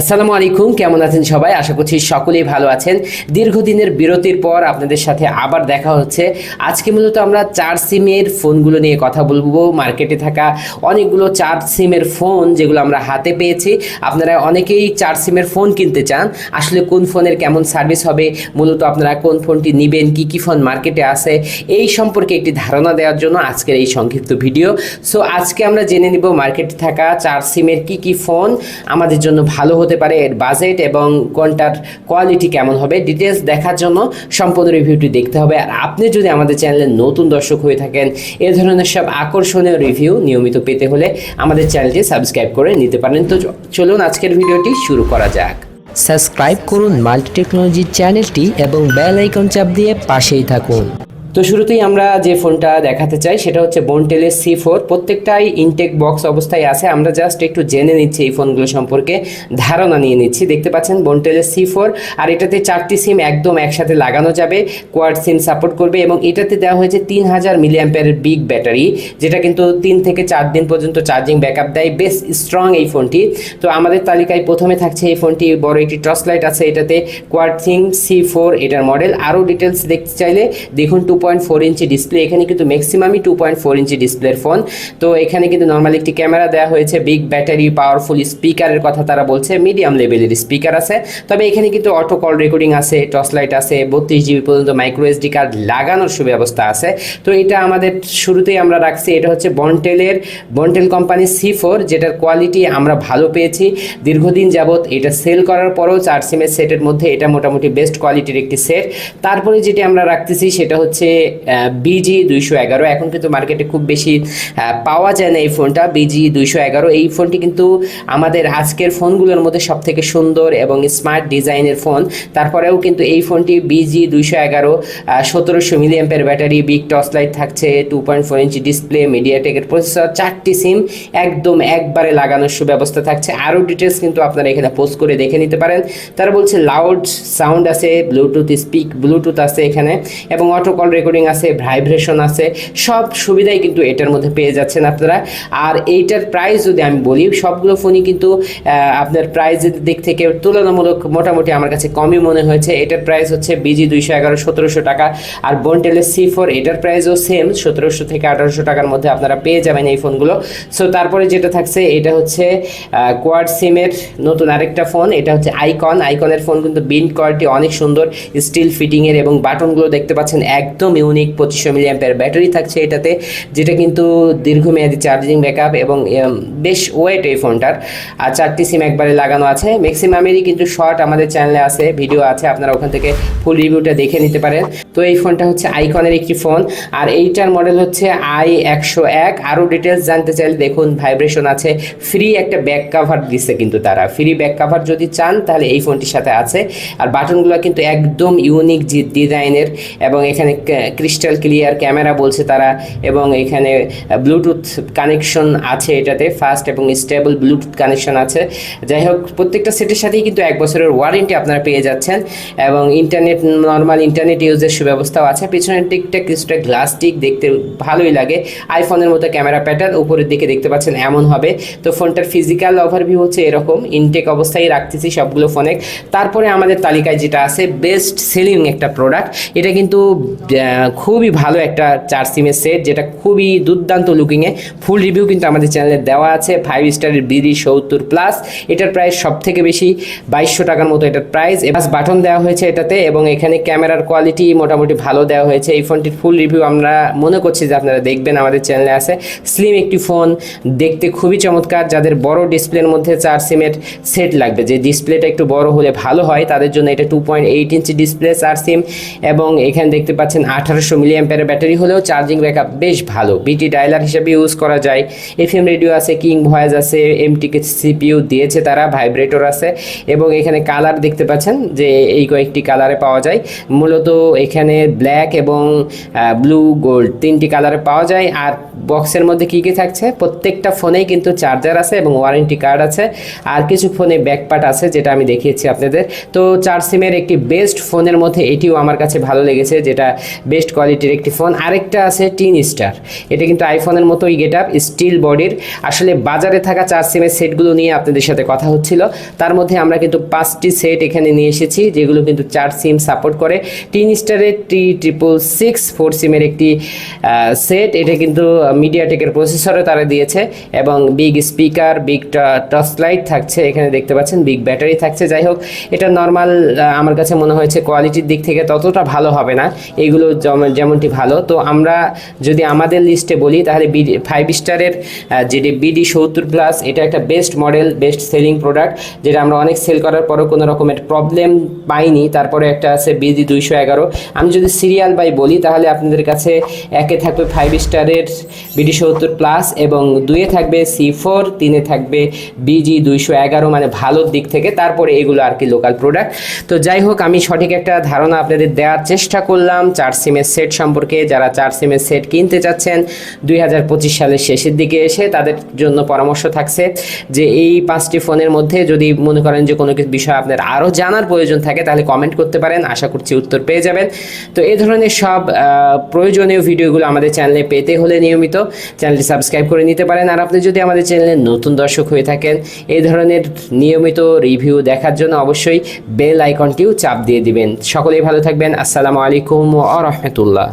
আসসালামু আলাইকুম, কেমন আছেন সবাই? আশা করছি সকলেই ভালো আছেন। দীর্ঘদিনের বিরতির পর আপনাদের সাথে আবার দেখা হচ্ছে। আজকে মূলত আমরা চার সিমের ফোনগুলো নিয়ে কথা বলব। মার্কেটে থাকা অনেকগুলো চার সিমের ফোন যেগুলো আমরা হাতে পেয়েছি। আপনারা অনেকেই চার সিমের ফোন কিনতে চান। আসলে কোন ফোনের কেমন সার্ভিস হবে? মূলত আপনারা কোন ফোনটি নেবেন? কি কি ফোন মার্কেটে আছে? এই সম্পর্কে একটি ধারণা দেওয়ার জন্য আজকের এই সংক্ষিপ্ত ভিডিও। সো আজকে আমরা জেনে নিব মার্কেটে থাকা চার সিমের কি কি ফোন। আমাদের জন্য ভালো হতে পারে, এর বাজেট এবং কোনটার কোয়ালিটি কেমন হবে ডিটেলস দেখার জন্য সম্পূর্ণ রিভিউটি দেখতে হবে। আর আপনি যদি আমাদের চ্যানেলে নতুন দর্শক হয়ে থাকেন, এ ধরনের সব আকর্ষণীয় রিভিউ নিয়মিত পেতে হলে আমাদের চ্যানেলটি সাবস্ক্রাইব করে নিতে পারেন। তো চলুন আজকের ভিডিওটি শুরু করা যাক। সাবস্ক্রাইব করুন মাল্টি টেকনোলজি চ্যানেলটি এবং বেল আইকন চাপ দিয়ে পাশেই থাকুন। তো শুরুতেই আমরা যে ফোনটা দেখাতে চাই, সেটা হচ্ছে বনটেলের সি ফোর প্রত্যেকটাই ইনটেক বক্স অবস্থায় আছে। আমরা জাস্ট একটু জেনে নিচ্ছি এই ফোনগুলো সম্পর্কে, ধারণা নিয়ে নিচ্ছি। দেখতে পাচ্ছেন বনটেলের সি ফোর আর এটাতে চারটি সিম একদম একসাথে লাগানো যাবে কোয়াড সিম সাপোর্ট করবে এবং এটাতে দেওয়া হয়েছে তিন হাজার মিলিয়াম্পের বিগ ব্যাটারি যেটা কিন্তু তিন থেকে চার দিন পর্যন্ত চার্জিং ব্যাকআপ দেয়। বেশ স্ট্রং এই ফোনটি। তো আমাদের তালিকায় প্রথমে থাকছে এই ফোনটি, বড় একটি টর্চ লাইট আছে এটাতে কোয়াড সিম সি ফোর এটার মডেল আরও ডিটেলস দেখতে চাইলে দেখুন two point four inch display এখানে কিন্তু ম্যাক্সিমামই টু পয়েন্ট ফোর ইঞ্চি ডিসপ্লের ফোন তো এখানে কিন্তু নর্মালি একটি ক্যামেরা দেওয়া হয়েছে বিগ ব্যাটারি পাওয়ারফুল স্পিকারের কথা তারা বলছে মিডিয়াম লেভেলের স্পিকার আছে। তবে এখানে কিন্তু অটো কল রেকর্ডিং আছে টর্চ লাইট আছে, বত্রিশ জিবি পর্যন্ত মাইক্রো এসডি কার্ড লাগানোর সুব্যবস্থা আছে। তো এটা আমাদের শুরুতেই আমরা রাখছি, এটা হচ্ছে বন্টেলের বন্টেল কোম্পানি সি ফোর যেটার কোয়ালিটি আমরা ভালো পেয়েছি। দীর্ঘদিন যাবৎ এটা সেল করার পরেও চার সিমের সেটের মধ্যে এটা মোটামুটি বেস্ট কোয়ালিটির একটি সেট তারপরে যেটি আমরা রাখতেছি, সেটা হচ্ছে বিজি দুইশো এগারো। এখন কিন্তু মার্কেটে খুব বেশি পাওয়া যায় না এই ফোনটা। বিজি দুইশো এগারো। এই ফোনটি কিন্তু আমাদের আজকের ফোনগুলোর মধ্যে সব থেকে সুন্দর এবং স্মার্ট ডিজাইনের ফোন। তারপরেও কিন্তু এই ফোনটি বিজি দুইশো এগারো সতেরোশো মিলিয়াম্পের ব্যাটারি, বিগ টর্চ লাইট থাকছে two point four inch display মিডিয়াটেকের processor চারটি সিম একদম একবারে লাগানোর সুব্যবস্থা থাকছে। আরও ডিটেলস কিন্তু আপনারা এখানে পোস্ট করে দেখে নিতে পারেন। তারা বলছে লাউড সাউন্ড আছে ব্লুটুথ স্পিক ব্লুটুথ আছে এখানে এবং অটো কল রেকর্ডিং আছে ভাইব্রেশন আছে, সব সুবিধাই কিন্তু এটার মধ্যে পেয়ে যাচ্ছেন আপনারা। আর এইটার প্রাইস যদি আমি বলি, সবগুলো ফোনই কিন্তু আপনার প্রাইসের দিক থেকে তুলনামূলক মোটামুটি আমার কাছে কমই মনে হয়েছে। এটার প্রাইস হচ্ছে বিজি দুইশো এগারো, সতেরোশো টাকা। আর বনটেলের সি ফোর এটার প্রাইসও সেম সতেরোশো থেকে আঠারোশো টাকার মধ্যে আপনারা পেয়ে যাবেন এই ফোনগুলো সো তারপরে যেটা থাকছে, এটা হচ্ছে কোয়াড সিমের নতুন আরেকটা ফোন এটা হচ্ছে আইকন আইকনের ফোন কিন্তু বিল্ড কোয়ালিটি অনেক সুন্দর স্টিল ফিটিংয়ের এবং বাটনগুলো দেখতে পাচ্ছেন একদম ইউনিক পঁচিশশো মিলিয়াম্পের ব্যাটারি থাকছে এটাতে, যেটা কিন্তু দীর্ঘমেয়াদী চার্জিং ব্যাকআপ এবং বেশ ওয়েট এই ফোনটার আর চারটি সিম একবারে লাগানো আছে। ম্যাক্সিমামেরই কিন্তু শর্ট আমাদের চ্যানেলে আছে ভিডিও আছে, আপনারা ওখান থেকে ফুল রিভিউটা দেখে নিতে পারেন। তো এই ফোনটা হচ্ছে আইকনের একটি ফোন আর এইটার মডেল হচ্ছে আই একশো এক। আরও ডিটেলস জানতে চাইলে দেখুন ভাইব্রেশন আছে। ফ্রি একটা ব্যাক কাভার দিচ্ছে কিন্তু তারা। ফ্রি ব্যাক কাভার যদি চান, তাহলে এই ফোনটির সাথে আছে। আর বাটনগুলো কিন্তু একদম ইউনিক ডিজাইনের এবং এখানে ক্রিস্টাল ক্লিয়ার ক্যামেরা বলছে তারা এবং এখানে ব্লুটুথ কানেকশন আছে এটাতে ফাস্ট এবং স্টেবল ব্লুটুথ কানেকশন আছে। যাই হোক, প্রত্যেকটা সেটের সাথেই কিন্তু এক বছরের ওয়ারেন্টি আপনারা পেয়ে যাচ্ছেন এবং ইন্টারনেট নর্মাল ইন্টারনেট ইউজের সুব্যবস্থাও আছে। পিছনের দিকটা কিছুটা গ্লাস টিক দেখতে ভালোই লাগে। আইফোনের মতো ক্যামেরা প্যাটার্ন উপরের দিকে দেখতে পাচ্ছেন এমন হবে। তো ফোনটার ফিজিক্যাল ওভারভিউ হচ্ছে এরকম। ইনটেক অবস্থায় রাখতেছি সবগুলো ফোনে তারপরে আমাদের তালিকায় যেটা আছে বেস্ট সেলিং একটা প্রোডাক্ট এটা কিন্তু খুবই ভালো একটা চার সিমের সেট যেটা খুবই দুর্দান্ত লুকিংয়ে ফুল রিভিউ কিন্তু আমাদের চ্যানেলে দেওয়া আছে ফাইভ স্টারের বিডি সত্তর প্লাস এটার প্রাইস সব থেকে বেশি বাইশশো টাকার মতো এটার প্রাইস এবার বাটন দেওয়া হয়েছে এটাতে এবং এখানে ক্যামেরার কোয়ালিটি মোটামুটি ভালো দেওয়া হয়েছে। এই ফোনটির ফুল রিভিউ আমরা মনে করছি যে আপনারা দেখবেন আমাদের চ্যানেলে আছে। স্লিম একটি ফোন দেখতে খুবই চমৎকার। যাদের বড় ডিসপ্লের মধ্যে চার সিমের সেট লাগবে, যে ডিসপ্লেটা একটু বড় হলে ভালো হয়, তাদের জন্য এটা two point eight inch display চার সিম। এবং এখানে দেখতে পাচ্ছেন আঠারোশো মিলিয়াম্পের ব্যাটারি হলেও চার্জিং ব্যাকআপ বেশ ভালো। বিটি ডায়লার হিসেবে ইউজ করা যায়। এফএম রেডিও আছে কিং ভয়েস আছে এমটিকে সিপিইউ দিয়েছে তারা ভাইব্রেটর আছে এবং এখানে কালার দেখতে পাচ্ছেন যে এই কয়েকটি কালারে পাওয়া যায়। মূলত এখানে এখানে ব্ল্যাক এবং ব্লু গোল্ড তিনটি কালারে পাওয়া যায়। আর বক্সের মধ্যে কী কী থাকছে? প্রত্যেকটা ফোনেই কিন্তু চার্জার আছে এবং ওয়ারেন্টি কার্ড আছে। আর কিছু ফোনে ব্যাকপার্ট আছে, যেটা আমি দেখিয়েছি আপনাদের। তো চার সিমের একটি বেস্ট ফোনের মধ্যে এটিও আমার কাছে ভালো লেগেছে, যেটা বেস্ট কোয়ালিটির একটি ফোন আরেকটা আছে টিন স্টার এটা কিন্তু আইফোনের মতোই গেট আপ স্টিল বডির আসলে বাজারে থাকা চার সিমের সেটগুলো নিয়ে আপনাদের সাথে কথা হচ্ছিল। তার মধ্যে আমরা কিন্তু পাঁচটি সেট এখানে নিয়ে এসেছি, যেগুলো কিন্তু চার সিম সাপোর্ট করে। টিন স্টারের টি ট্রিপল সিক্স ফোর সিমের একটি সেট এটা কিন্তু মিডিয়াটেকের প্রসেসরও তারা দিয়েছে। এবং big speaker big torch light থাকছে। এখানে দেখতে পাচ্ছেন বিগ ব্যাটারি থাকছে। যাই হোক, এটা নর্মাল আমার কাছে মনে হয়েছে কোয়ালিটির দিক থেকে ততটা ভালো হবে না। এগুলো যেমনটি ভালো। তো আমরা যদি আমাদের লিস্টে বলি, তাহলে বিডি ফাইভ স্টারের যেটি বিডি সত্তর প্লাস এটা একটা best model best selling product যেটা আমরা অনেক সেল করার পরও কোনো রকমের প্রবলেম পাইনি। তারপরে একটা আছে বিডি দুইশো এগারো। আমি যদি সিরিয়াল বাই বলি, তাহলে আপনাদের কাছে একে থাকবে ফাইভ স্টারের বিডি সত্তর প্লাস এবং দুয়ে থাকবে সি ফোর তিনে থাকবে বিজি দুইশো এগারো মানে ভালোর দিক থেকে। তারপরে এগুলো আর কি লোকাল প্রোডাক্ট তো যাই হোক, আমি সঠিক একটা ধারণা আপনাদের দেওয়ার চেষ্টা করলাম। চার সিমের সেট সম্পর্কে, যারা চার সিমের সেট কিনতে চাচ্ছেন, দুই হাজার পঁচিশ সালের শেষের দিকে এসে তাদের জন্য পরামর্শ থাকছে যে এই পাঁচটি ফোনের মধ্যে যদি মনে করেন যে কোনো কিছু বিষয় আপনার আরও জানার প্রয়োজন থাকে, তাহলে কমেন্ট করতে পারেন। আশা করছি উত্তর পেয়ে যাবেন। তো এই ধরনের সব প্রয়োজনীয় ভিডিওগুলো আমাদের চ্যানেলে পেতে হলে নিয়মিত চ্যানেলটি সাবস্ক্রাইব করে নিতে পারেন। আর আপনি যদি আমাদের চ্যানেলে নতুন দর্শক হয়ে থাকেন এই ধরনের নিয়মিত রিভিউ দেখার জন্য অবশ্যই বেল আইকনটিও চাপ দিয়ে দিবেন। সকলেই ভালো থাকবেন। আসসালামু আলাইকুম ও রহমতুল্লাহ।